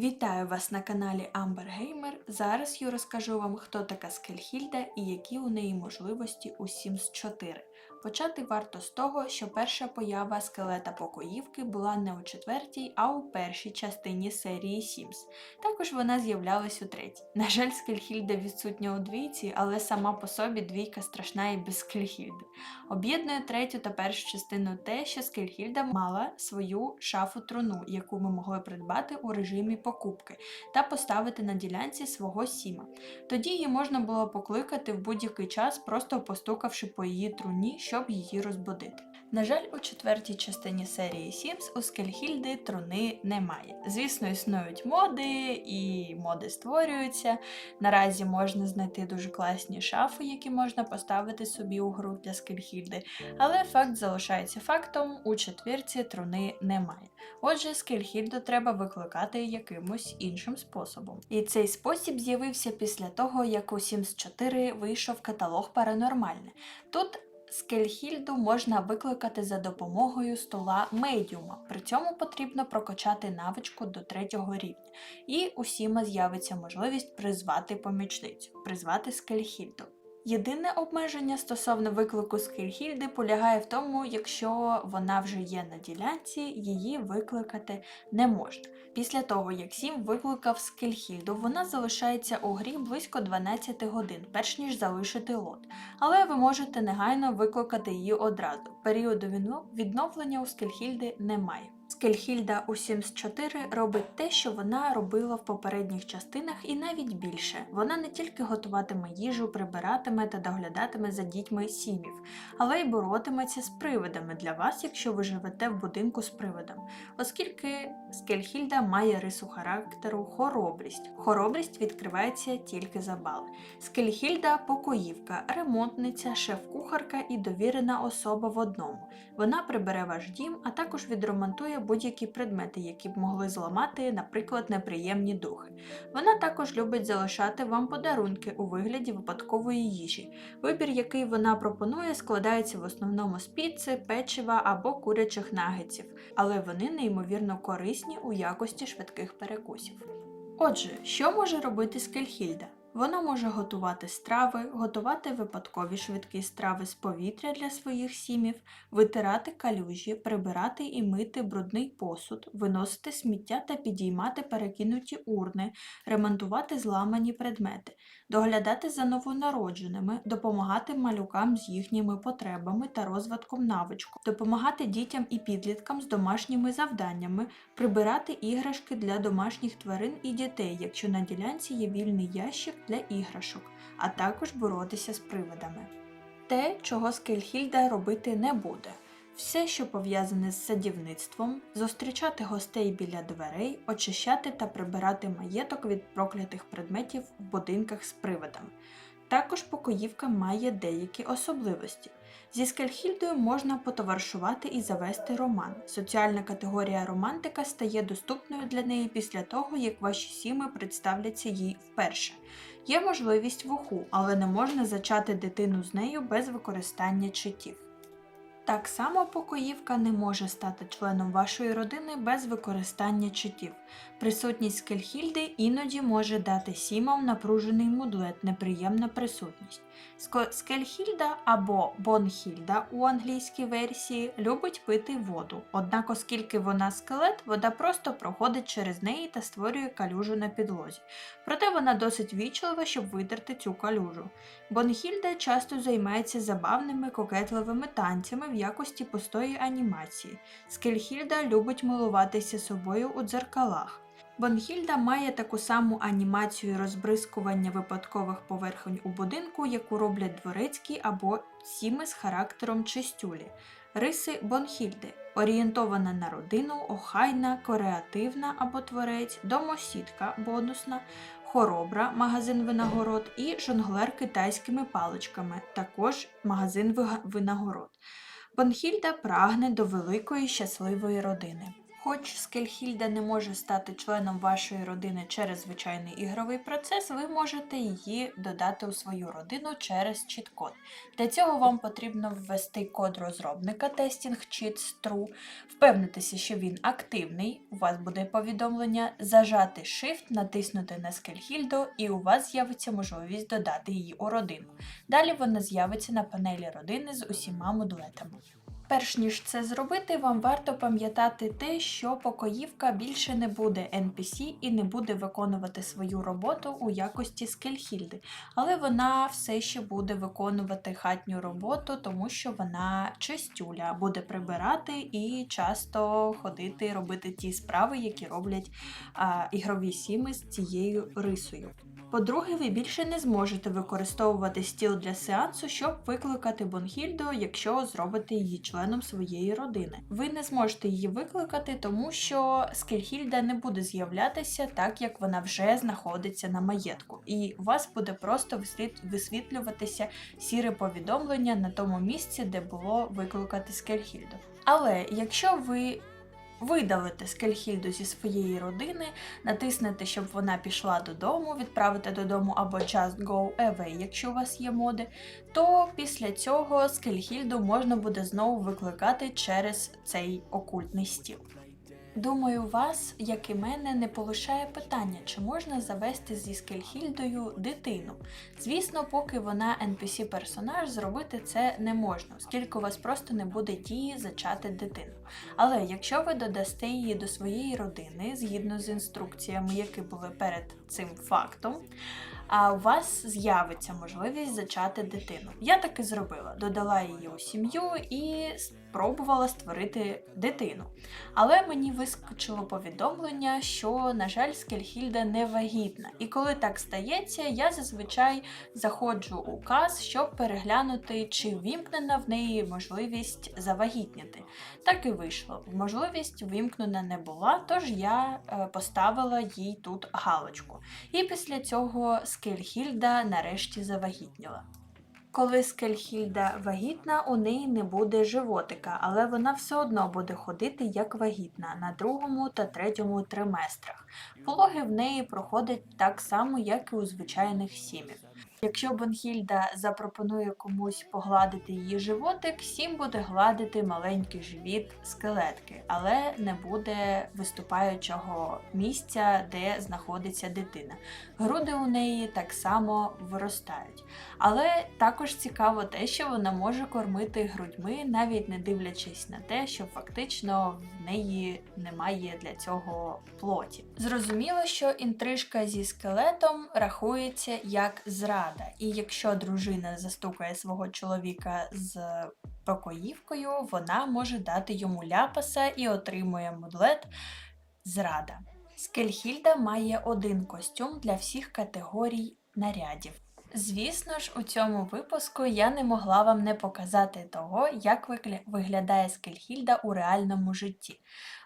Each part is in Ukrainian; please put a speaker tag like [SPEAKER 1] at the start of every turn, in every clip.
[SPEAKER 1] Вітаю вас на каналі Gamer. Зараз я розкажу вам, хто така Скельхільда і які у неї можливості у Sims 4. Почати варто з того, що перша поява скелета покоївки була не у четвертій, а у першій частині серії Sims. Також вона з'являлась у третій. На жаль, Скельхільда відсутня у двійці, але сама по собі двійка страшна і без Скельхільди. Об'єднує третю та першу частину те, що Скельхільда мала свою шафу труну, яку ми могли придбати у режимі покупки, та поставити на ділянці свого сіма. Тоді її можна було покликати в будь-який час, просто постукавши по її труні, щоб її розбудити. На жаль, у четвертій частині серії Sims у Скельхільди труни немає. Звісно, існують моди, і моди створюються. Наразі можна знайти дуже класні шафи, які можна поставити собі у гру для Скельхільди, але факт залишається фактом: у четвірці труни немає. Отже, Скельхільду треба викликати якимось іншим способом. І цей спосіб з'явився після того, як у Sims 4 вийшов каталог Паранормальне. Тут Скельхільду можна викликати за допомогою стола медіума. При цьому потрібно прокачати навичку до третього рівня. І у Сіма з'явиться можливість призвати помічницю, призвати Скельхільду. Єдине обмеження стосовно виклику Скельхільди полягає в тому, якщо вона вже є на ділянці, її викликати не можна. Після того, як Сім викликав Скельхільду, вона залишається у грі близько 12 годин, перш ніж залишити лот. Але ви можете негайно викликати її одразу. Періоду відно- відновлення у Скельхільди немає. Скельхільда у Sims 4 робить те, що вона робила в попередніх частинах, і навіть більше. Вона не тільки готуватиме їжу, прибиратиме та доглядатиме за дітьми сімів, але й боротиметься з привидами для вас, якщо ви живете в будинку з привидом. Оскільки Скельхільда має рису характеру хоробрість. Хоробрість відкривається тільки за бали. Скельхільда покоївка, ремонтниця, шеф-кухарка і довірена особа в одному. Вона прибере ваш дім, а також відремонтує будь-які предмети, які б могли зламати, наприклад, неприємні духи. Вона також любить залишати вам подарунки у вигляді випадкової їжі. Вибір, який вона пропонує, складається в основному з піци, печива або курячих нагетсів, але вони неймовірно корисні у якості швидких перекусів. Отже, що може робити Скельхільда? Вона може готувати страви, готувати випадкові швидкі страви з повітря для своїх сімів, витирати калюжі, прибирати і мити брудний посуд, виносити сміття та підіймати перекинуті урни, ремонтувати зламані предмети, доглядати за новонародженими, допомагати малюкам з їхніми потребами та розвитком навичку, допомагати дітям і підліткам з домашніми завданнями, прибирати іграшки для домашніх тварин і дітей, якщо на ділянці є вільний ящик для іграшок, а також боротися з привидами. Те, чого Скельхільда робити не буде. Все, що пов'язане з садівництвом, зустрічати гостей біля дверей, очищати та прибирати маєток від проклятих предметів в будинках з привидами. Також покоївка має деякі особливості. Зі Скельхільдою можна потоваришувати і завести роман. Соціальна категорія романтика стає доступною для неї після того, як ваші сіми представляться їй вперше. Є можливість вуху, але не можна зачати дитину з нею без використання читів. Так само покоївка не може стати членом вашої родини без використання читів. Присутність Скельхільди іноді може дати сімам напружений мудлет, неприємна присутність. Скельхільда або Бонхільда у англійській версії любить пити воду, однак, оскільки вона скелет, вода просто проходить через неї та створює калюжу на підлозі. Проте вона досить вічлива, щоб витерти цю калюжу. Бонхільда часто займається забавними кокетливими танцями в якості пустої анімації. Скельхільда любить милуватися собою у дзеркалах. Бонхільда має таку саму анімацію розбризкування випадкових поверхонь у будинку, яку роблять дворецькі або сіми з характером чистюлі. Риси Бонхільди орієнтована на родину, охайна, креативна або творець, домосідка бонусна, хоробра магазин винагород і жонглер китайськими паличками, також магазин винагород. Бонхільда прагне до великої щасливої родини. Хоч Скельхільда не може стати членом вашої родини через звичайний ігровий процес, ви можете її додати у свою родину через чіт-код. Для цього вам потрібно ввести код розробника Testing Cheats True, впевнитися, що він активний, у вас буде повідомлення, зажати Shift, натиснути на Скельхільду, і у вас з'явиться можливість додати її у родину. Далі вона з'явиться на панелі родини з усіма мудлетами. Перш ніж це зробити, вам варто пам'ятати те, що покоївка більше не буде NPC і не буде виконувати свою роботу у якості скельхільди, але вона все ще буде виконувати хатню роботу, тому що вона чистюля, буде прибирати і часто ходити робити ті справи, які роблять а, ігрові сіми з цією рисою. По-друге, ви більше не зможете використовувати стіл для сеансу, щоб викликати Бонхільду, якщо зробите її членом своєї родини. Ви не зможете її викликати, тому що Скельхільда не буде з'являтися так, як вона вже знаходиться на маєтку, і у вас буде просто висвітлюватися сіре повідомлення на тому місці, де було викликати Скельхільду. Але якщо ви видалите Скельхільду зі своєї родини, натиснете, щоб вона пішла додому, відправити додому або Just Go Away, якщо у вас є моди, то після цього Скельхільду можна буде знову викликати через цей окультний стіл. Думаю, вас, як і мене, не полишає питання, чи можна завести зі Скельхільдою дитину. Звісно, поки вона NPC-персонаж, зробити це не можна, оскільки у вас просто не буде дії зачати дитину. Але якщо ви додасте її до своєї родини, згідно з інструкціями, які були перед цим фактом, а у вас з'явиться можливість зачати дитину. Я так і зробила. Додала її у сім'ю і спробувала створити дитину. Але мені вискочило повідомлення, що, на жаль, Скельхільда не вагітна. І коли так стається, я зазвичай заходжу у каз, щоб переглянути, чи вімкнена в неї можливість завагітніти. Так і вийшло. Можливість вимкнена не була, тож я е, поставила їй тут галочку. І після цього Скельхільда нарешті завагітніла. Коли Скельхільда вагітна, у неї не буде животика, але вона все одно буде ходити як вагітна на другому та третьому триместрах. Пологи в неї проходять так само, як і у звичайних сімів. Якщо Бонхільда запропонує комусь погладити її животик, сім буде гладити маленький живіт скелетки, але не буде виступаючого місця, де знаходиться дитина. Груди у неї так само виростають. Але також цікаво те, що вона може кормити грудьми, навіть не дивлячись на те, що фактично в неї немає для цього плоті. Зрозуміло, що інтрижка зі скелетом рахується як зрада, і якщо дружина застукає свого чоловіка з покоївкою, вона може дати йому ляпаса і отримує мудлет зрада. Скельхільда має один костюм для всіх категорій нарядів. Звісно ж, у цьому випуску я не могла вам не показати того, як виглядає Скельхільда у реальному житті.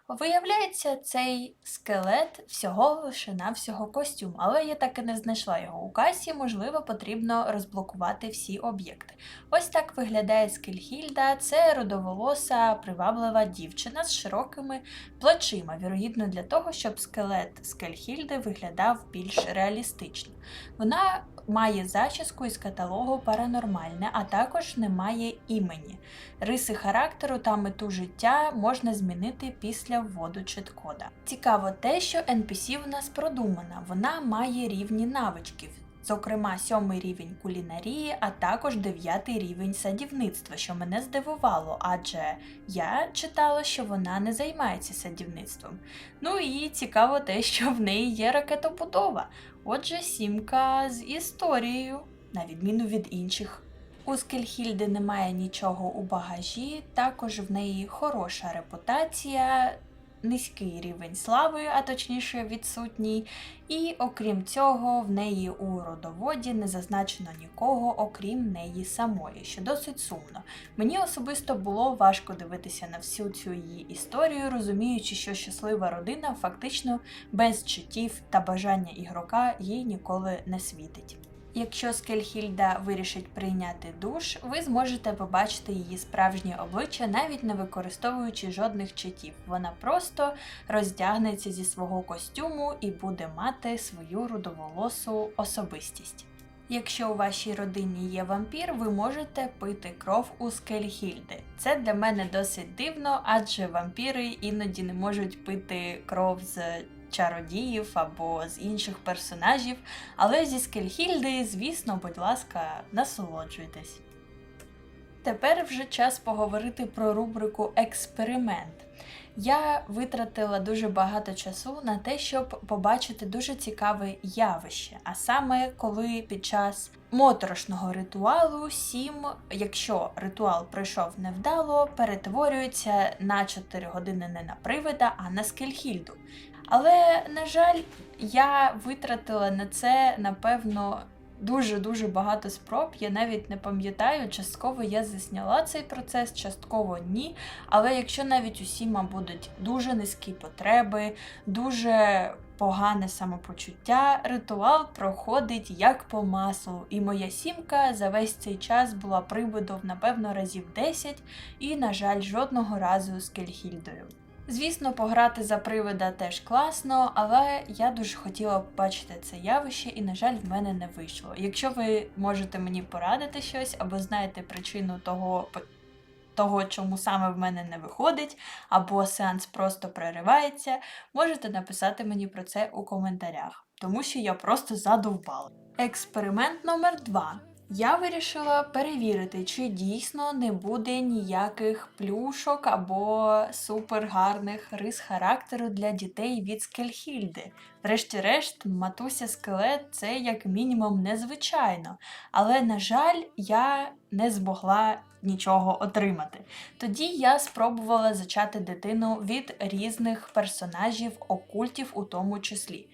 [SPEAKER 1] Виявляється, цей скелет всього лише навсього костюм, але я так і не знайшла його у касі, можливо, потрібно розблокувати всі об'єкти. Ось так виглядає Скельхільда. Це родоволоса, приваблива дівчина з широкими плечима, вірогідно для того, щоб скелет Скельхільди виглядав більш реалістично. Вона має зачіску із каталогу Паранормальне, а також не має імені. Риси характеру та мету життя можна змінити після вводу чіткода. Цікаво те, що NPC в нас продумана, вона має рівні навичків. Зокрема, сьомий рівень кулінарії, а також дев'ятий рівень садівництва, що мене здивувало, адже я читала, що вона не займається садівництвом. Ну і цікаво те, що в неї є ракетобудова. Отже, сімка з історією, на відміну від інших. У Скельхільди немає нічого у багажі, також в неї хороша репутація, низький рівень слави, а точніше відсутній. І окрім цього, в неї у родоводі не зазначено нікого, окрім неї самої, що досить сумно. Мені особисто було важко дивитися на всю цю її історію, розуміючи, що щаслива родина фактично без читтів та бажання ігрока їй ніколи не світить. Якщо Скельхільда вирішить прийняти душ, ви зможете побачити її справжнє обличчя, навіть не використовуючи жодних читів. Вона просто роздягнеться зі свого костюму і буде мати свою рудоволосу особистість. Якщо у вашій родині є вампір, ви можете пити кров у Скельхільди. Це для мене досить дивно, адже вампіри іноді не можуть пити кров з чародіїв або з інших персонажів. Але зі Скельхільди, звісно, будь ласка, насолоджуйтесь. Тепер вже час поговорити про рубрику Експеримент. Я витратила дуже багато часу на те, щоб побачити дуже цікаве явище. А саме, коли під час моторошного ритуалу сім, якщо ритуал пройшов невдало, перетворюється на 4 години не на привида, а на скельхільду. Але, на жаль, я витратила на це, напевно, дуже-дуже багато спроб. Я навіть не пам'ятаю, частково я засняла цей процес, частково ні. Але якщо навіть усіма будуть дуже низькі потреби, дуже погане самопочуття, ритуал проходить як по маслу. І моя сімка за весь цей час була приводом, напевно, разів 10 і, на жаль, жодного разу з Кельхільдою. Звісно, пограти за привида теж класно, але я дуже хотіла побачити це явище, і, на жаль, в мене не вийшло. Якщо ви можете мені порадити щось або знаєте причину того, того, чому саме в мене не виходить, або сеанс просто переривається, можете написати мені про це у коментарях, тому що я просто задовбала. Експеримент номер 2 я вирішила перевірити, чи дійсно не буде ніяких плюшок або супергарних рис характеру для дітей від Скельхільди. Врешті-решт, матуся скелет це як мінімум незвичайно. Але, на жаль, я не змогла нічого отримати. Тоді я спробувала зачати дитину від різних персонажів, окультів у тому числі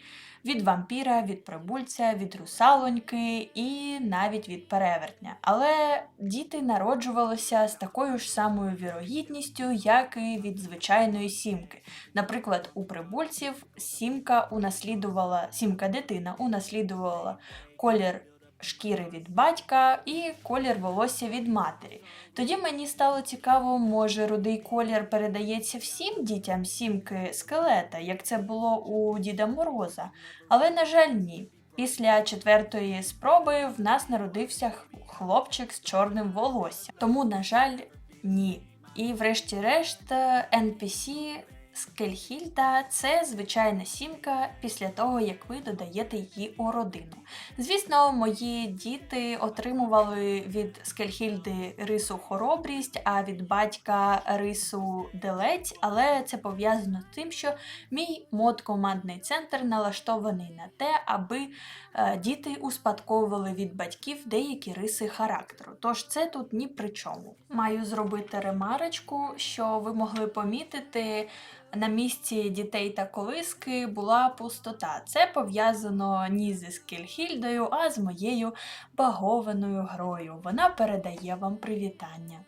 [SPEAKER 1] від вампіра, від прибульця, від русалоньки і навіть від перевертня. Але діти народжувалися з такою ж самою вірогідністю, як і від звичайної сімки. Наприклад, у прибульців сімка унаслідувала, сімка дитина унаслідувала колір шкіри від батька і колір волосся від матері. Тоді мені стало цікаво, може рудий колір передається всім дітям сімки скелета, як це було у Діда Мороза. Але, на жаль, ні. Після четвертої спроби в нас народився хлопчик з чорним волоссям. Тому, на жаль, ні. І, врешті-решт, NPC Скельхільда це звичайна сімка після того, як ви додаєте її у родину. Звісно, мої діти отримували від Скельхільди рису хоробрість, а від батька рису делець, але це пов'язано з тим, що мій мод-командний центр налаштований на те, аби е, діти успадковували від батьків деякі риси характеру. Тож це тут ні при чому. Маю зробити ремарочку, що ви могли помітити на місці дітей та колиски була пустота. Це пов'язано ні зі Скільхільдою, а з моєю багованою грою. Вона передає вам привітання.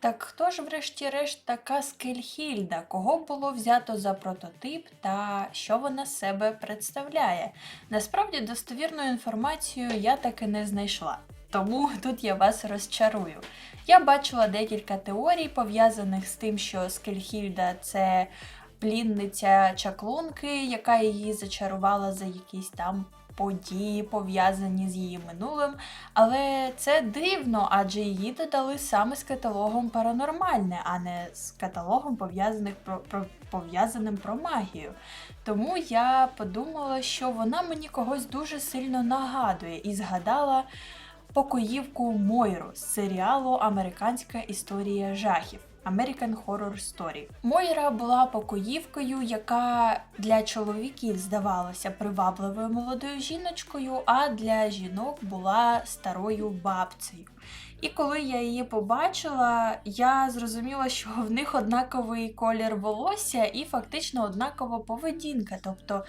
[SPEAKER 1] Так хто ж, врешті-решт, така Скельхільда? Кого було взято за прототип та що вона себе представляє? Насправді достовірну інформацію я таки не знайшла. Тому тут я вас розчарую. Я бачила декілька теорій, пов'язаних з тим, що Скельхільда це плінниця чаклунки, яка її зачарувала за якісь там події, пов'язані з її минулим. Але це дивно, адже її додали саме з каталогом паранормальне, а не з каталогом пов'язаних про, про пов'язаним про магію. Тому я подумала, що вона мені когось дуже сильно нагадує і згадала покоївку Мойру з серіалу Американська історія жахів. American Horror Story. Мойра була покоївкою, яка для чоловіків здавалася привабливою молодою жіночкою, а для жінок була старою бабцею. І коли я її побачила, я зрозуміла, що в них однаковий колір волосся і фактично однакова поведінка. Тобто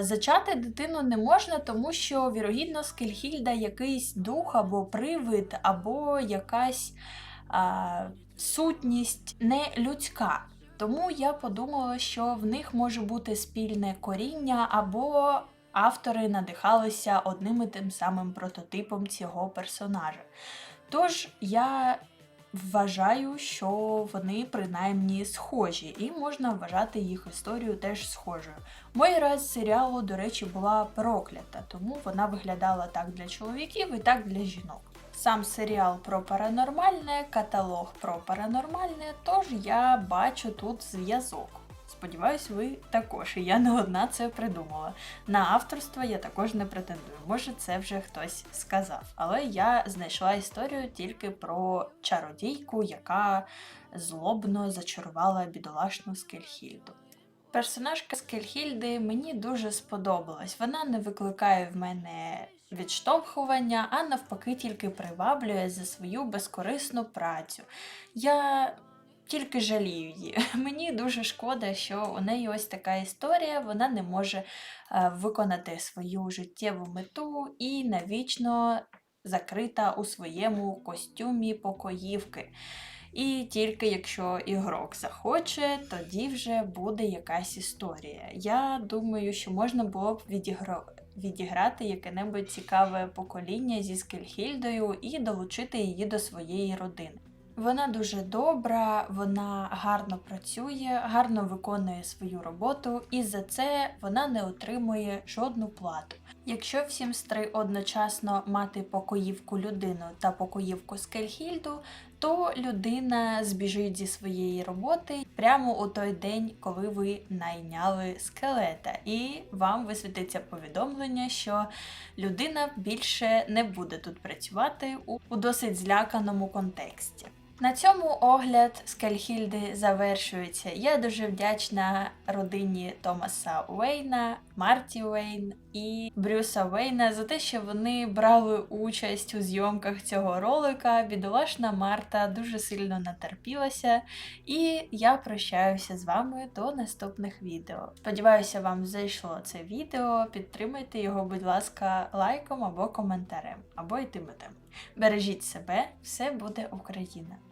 [SPEAKER 1] зачати дитину не можна, тому що, вірогідно, Скельхільда якийсь дух або привид, або якась а, сутність не людська. Тому я подумала, що в них може бути спільне коріння або автори надихалися одним і тим самим прототипом цього персонажа. Тож я вважаю, що вони принаймні схожі, і можна вважати їх історію теж схожою. Моя з серіалу, до речі, була проклята, тому вона виглядала так для чоловіків і так для жінок. Сам серіал про паранормальне, каталог про паранормальне, тож я бачу тут зв'язок. Сподіваюсь, ви також, і я не одна це придумала. На авторство я також не претендую. Може, це вже хтось сказав. Але я знайшла історію тільки про чародійку, яка злобно зачарувала бідолашну Скельхільду. Персонажка Скельхільди мені дуже сподобалась. Вона не викликає в мене відштовхування, а навпаки, тільки приваблює за свою безкорисну працю. Я тільки жалію її. Мені дуже шкода, що у неї ось така історія, вона не може е, виконати свою життєву мету і навічно закрита у своєму костюмі покоївки. І тільки якщо ігрок захоче, тоді вже буде якась історія. Я думаю, що можна було б відігра... відіграти яке-небудь цікаве покоління зі Скельхільдою і долучити її до своєї родини. Вона дуже добра, вона гарно працює, гарно виконує свою роботу, і за це вона не отримує жодну плату. Якщо всім стри одночасно мати покоївку людину та покоївку Скельхільду, то людина збіжить зі своєї роботи прямо у той день, коли ви найняли скелета, і вам висвітиться повідомлення, що людина більше не буде тут працювати у досить зляканому контексті. На цьому огляд Скальхільди завершується. Я дуже вдячна родині Томаса Уейна, Марті Уейн і Брюса Уейна за те, що вони брали участь у зйомках цього ролика. Бідолашна Марта дуже сильно натерпілася, і я прощаюся з вами до наступних відео. Сподіваюся, вам зайшло це відео. Підтримайте його, будь ласка, лайком або коментарем, або і тим і тим. Бережіть себе, все буде Україна!